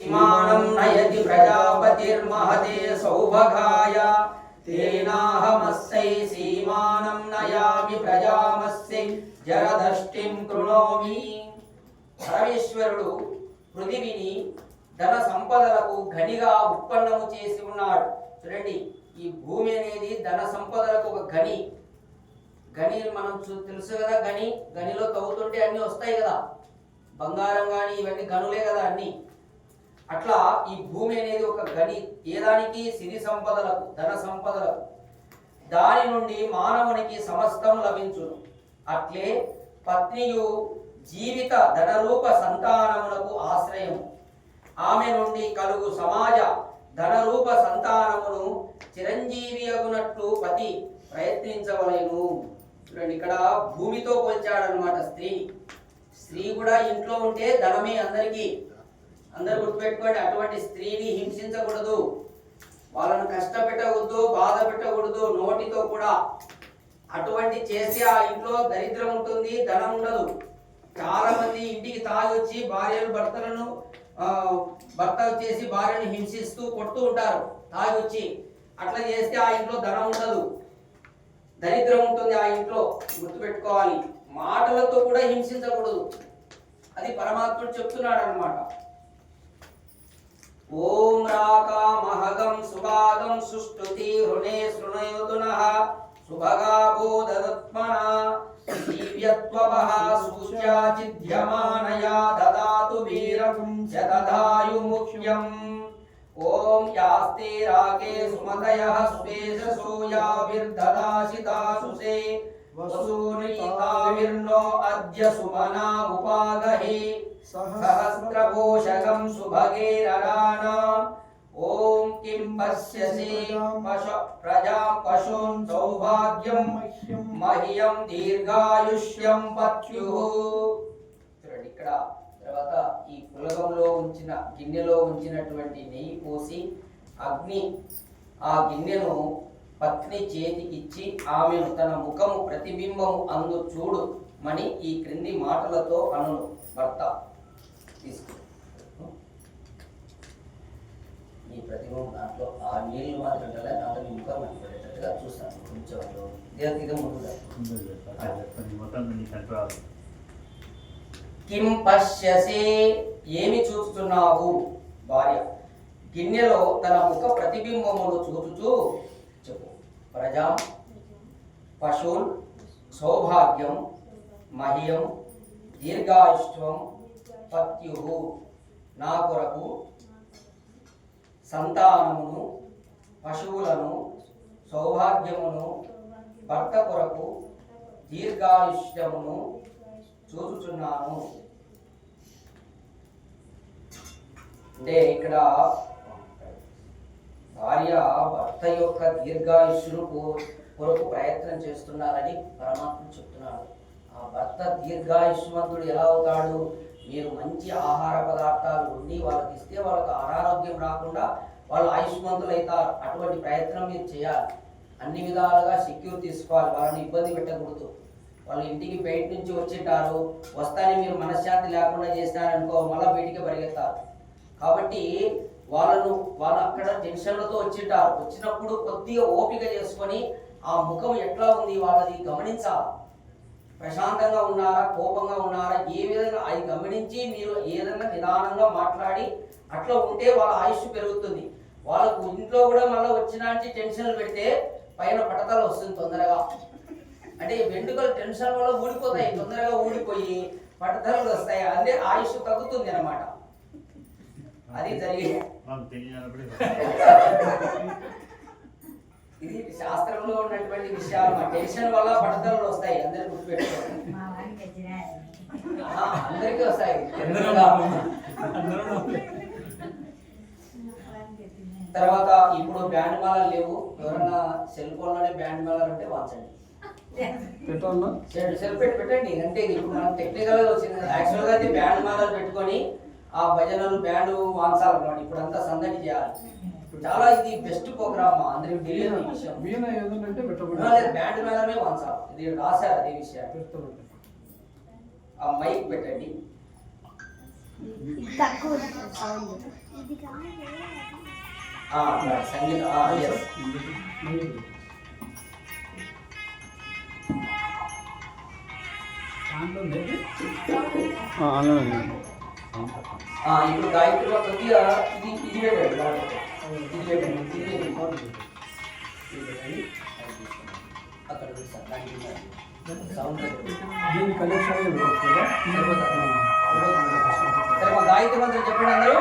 మానం నయతి ప్రజాపతిర్మహతే సౌభగాయ తేనాహమస్సై సీమానం నయామి ప్రజామస్సై జరదష్టిం కృణోమి పరమేశ్వరుడు పృథివిని ధన సంపదలకు ఘనిగా ఉత్పన్నము చేసి ఉన్నాడు. చూడండి ఈ భూమి అనేది ధన సంపదలకు ఒక గని గని మనం చూ- తెలుసు కదా గని గనిలో తవ్వుతుంటే అన్ని వస్తాయి కదా. బంగారం కానీ ఇవన్నీ గనులే కదా అన్ని. అట్లా ఈ భూమి అనేది ఒక గని. ఏదానికి సిరి సంపదలకు ధన సంపదలకు. దాని నుండి మానవునికి సమస్తం లభించును. అట్లే పత్నియు జీవిత ధనరూప సంతానములకు ఆశ్రయం ఆమె నుండి కలుగు సమాజ ధనరూప సంతానమును చిరంజీవి అగునట్లు పతి ప్రయత్నించవలేను. చూడండి ఇక్కడ భూమితో పోల్చాడనమాట స్త్రీ. స్త్రీ కూడా ఇంట్లో ఉంటే ధనమే అందరికీ. అందరు గుర్తుపెట్టుకోండి అటువంటి స్త్రీని హింసించకూడదు. వాళ్ళను కష్టపెట్టకూడదు బాధ పెట్టకూడదు నోటితో కూడా. అటువంటి చేస్తే ఆ ఇంట్లో దరిద్రం ఉంటుంది ధనం ఉండదు. చాలా మంది ఇంటికి తాగి వచ్చి భార్యలు భర్తలను భర్త వచ్చేసి భార్యను హింసిస్తూ కొడుతూ ఉంటారు తాగి వచ్చి. అట్లా చేస్తే ఆ ఇంట్లో ధనం ఉండదు. దరిద్రం ఉంటుంది ఆ ఇంట్లో గుర్తుపెట్టుకోవాలి. మాటలతో కూడా హింసించకూడదు. అది పరమాత్ముడు చెప్తున్నాడు అనమాట ॐ राकामहगं सुभागं सुष्टुति हृणे शृणयुतु नः सुभगाबोधदत्मना दिव्यत्वपः सुष्याचिद्यमानया ददातु वीरं च दधायुमुख्यम् ॐ यास्ते रागे सुमतयः स्वेशसूयाभिर्ददाशितासुसे वसूनिताभिर्नो अद्य सुमना उपागहे సుభగేరరాణా ఓం కిం పశ్యసి పశ ప్రజా పశూన్ సౌభాగ్యం మహ్యం దీర్ఘాయుష్యం పత్యు. చూడండి ఇక్కడ తర్వాత ఈ పులగంలో ఉంచిన గిన్నెలో ఉంచినటువంటి నెయ్యి పోసి అగ్ని ఆ గిన్నెను పత్ని చేతికిచ్చి ఆమెను తన ముఖము ప్రతిబింబము అందు చూడు మని ఈ క్రింది మాటలతో అనును. భర్త తీసుకో. ఈ ప్రతిబింబం దాంట్లో ఆ నీళ్ళు మాత్రం ఉండాలి దాంట్లో నీ ముఖం కనపడేటట్టుగా చూస్తాను. కొంచెం కిం ఏమి చూస్తున్నావు? భార్య. గిన్నెలో తన ముఖ ప్రతిబింబమును చూచుచూ చెప్పు. ప్రజా పశువున్ సౌభాగ్యం మహ్యం దీర్ఘాయుష్వం పత్యు నా కొరకు సంతానమును పశువులను సౌభాగ్యమును భర్త కొరకు దీర్ఘాయుష్యమును చూచుచున్నాను. అంటే ఇక్కడ భార్య భర్త యొక్క దీర్ఘాయుష్యును కొరకు ప్రయత్నం చేస్తున్నారని పరమాత్మ చెప్తున్నాడు. ఆ భర్త దీర్ఘాయుష్మంతుడు ఎలా అవుతాడు? మీరు మంచి ఆహార పదార్థాలు ఉండి వాళ్ళకి ఇస్తే వాళ్ళకి అనారోగ్యం రాకుండా వాళ్ళు ఆయుష్మంతులు అవుతారు. అటువంటి ప్రయత్నం మీరు చేయాలి. అన్ని విధాలుగా సెక్యూర్ తీసుకోవాలి. వాళ్ళని ఇబ్బంది పెట్టకూడదు. వాళ్ళు ఇంటికి బయట నుంచి వచ్చింటారు. వస్తానే మీరు మనశ్శాంతి లేకుండా చేసినారనుకో మళ్ళీ బయటికి పరిగెత్తారు. కాబట్టి వాళ్ళను వాళ్ళు అక్కడ టెన్షన్లతో వచ్చింటారు. వచ్చినప్పుడు కొద్దిగా ఓపిక చేసుకొని ఆ ముఖం ఎట్లా ఉంది వాళ్ళది గమనించాలి. ప్రశాంతంగా ఉన్నారా? కోపంగా ఉన్నారా? ఏ విధంగా? అది గమనించి మీరు ఏదైనా నిదానంగా మాట్లాడి అట్లా ఉంటే వాళ్ళ ఆయుష్ పెరుగుతుంది. వాళ్ళకు ఇంట్లో కూడా మళ్ళీ వచ్చినాంటి టెన్షన్లు పెడితే పైన పటతలు వస్తుంది తొందరగా. అంటే వెంట్రుకలు టెన్షన్ వల్ల ఊడిపోతాయి తొందరగా ఊడిపోయి పటతలు వస్తాయి. అదే ఆయుష్ తగ్గుతుంది అన్నమాట. అది జరిగే ఇది శాస్త్రంలో ఉన్నటువంటి విషయాలు మా టెన్షన్ వల్ల పడతలు వస్తాయి అందరు గుర్తుపెట్టుకోండి. అందరికీ వస్తాయి. తర్వాత ఇప్పుడు బ్యాండ్ మాలలు లేవు. ఎవరైనా సెల్ ఫోన్లోనే బ్యాండ్ మాలలు ఉంటే వాంచండి. పెట్టాలా సెల్ సెల్ పెట్టి పెట్టండి. అంటే ఇప్పుడు మనం టెక్నికల్గా వచ్చింది. యాక్చువల్గా అయితే బ్యాండ్ మాలలు పెట్టుకొని ఆ భజనలు బ్యాండ్ వాంచాలన్నమాట ఇప్పుడు అంతా సందడి చేయాలి. చాలా ఇది బెస్ట్ ప్రోగ్రామ్ అందరికి తెలియదు విషయం. బ్యాండ్ మేళమే వాంచాలి ఇది రాశారు అదే విషయాన్ని ఆ మైక్ పెట్టండి. తక్కువ సౌండ్ ఆ, సంగీత ఆ, ఇప్పుడు గాయత్రిలో కొద్దిగా ఇది ఇది పెట్టండి. ఇది పెట్టండి ఇది పెట్టండి. అక్కడ. సౌండ్. దీని కనెక్షన్ సరిపోతుందా? గాయత్రి మంత్రం చెప్పండి అందరూ